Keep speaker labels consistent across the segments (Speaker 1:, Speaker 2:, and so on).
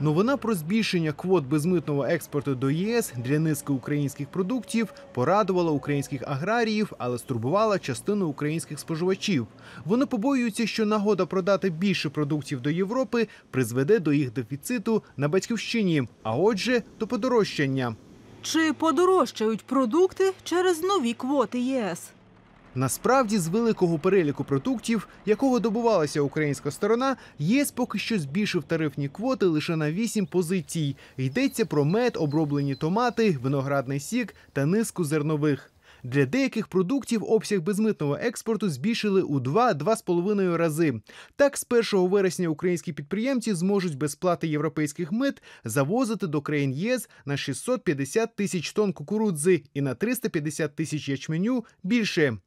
Speaker 1: Новина про збільшення квот безмитного експорту до ЄС для низки українських продуктів порадувала українських аграріїв, але стурбувала частину українських споживачів. Вони побоюються, що нагода продати більше продуктів до Європи призведе до їх дефіциту на батьківщині, а отже, до подорожчання.
Speaker 2: Чи подорожчають продукти через нові квоти ЄС?
Speaker 1: Насправді, з великого переліку продуктів, якого добувалася українська сторона, ЄС поки що збільшив тарифні квоти лише на 8 позицій. Йдеться про мед, оброблені томати, виноградний сік та низку зернових. Для деяких продуктів обсяг безмитного експорту збільшили у 2-2,5 рази. Так, з 1 вересня українські підприємці зможуть без плати європейських мит завозити до країн ЄС на 650 тисяч тонн кукурудзи і на 350 тисяч ячменю більше.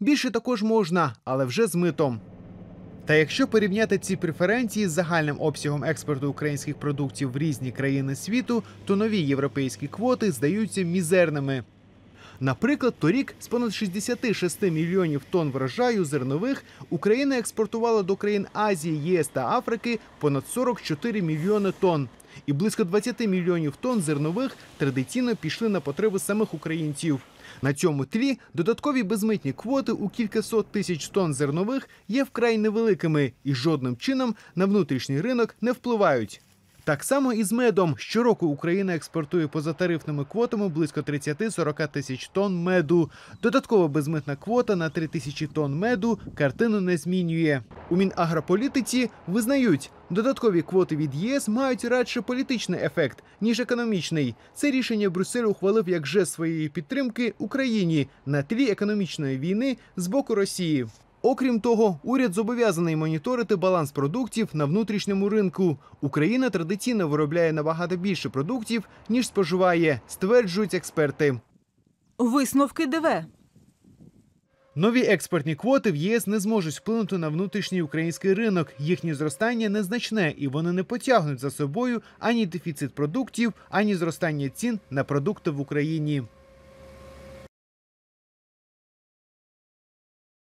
Speaker 1: Більше також можна, але вже з митом. Та якщо порівняти ці преференції з загальним обсягом експорту українських продуктів в різні країни світу, то нові європейські квоти здаються мізерними. Наприклад, торік з понад 66 мільйонів тонн врожаю зернових Україна експортувала до країн Азії, ЄС та Африки понад 44 мільйони тонн. І близько 20 мільйонів тонн зернових традиційно пішли на потреби самих українців. На цьому тлі додаткові безмитні квоти у кількасот тисяч тонн зернових є вкрай невеликими і жодним чином на внутрішній ринок не впливають. Так само і з медом. Щороку Україна експортує позатарифними квотами близько 30-40 тисяч тонн меду. Додаткова безмитна квота на 3 тисячі тонн меду картину не змінює. У Мінагрополітиці визнають, додаткові квоти від ЄС мають радше політичний ефект, ніж економічний. Це рішення Брюссель ухвалив як жест своєї підтримки Україні на тлі економічної війни з боку Росії. Окрім того, уряд зобов'язаний моніторити баланс продуктів на внутрішньому ринку. Україна традиційно виробляє набагато більше продуктів, ніж споживає, стверджують експерти.
Speaker 2: Висновки ДВ.
Speaker 1: Нові експортні квоти в ЄС не зможуть вплинути на внутрішній український ринок. Їхнє зростання незначне, і вони не потягнуть за собою ані дефіцит продуктів, ані зростання цін на продукти в Україні.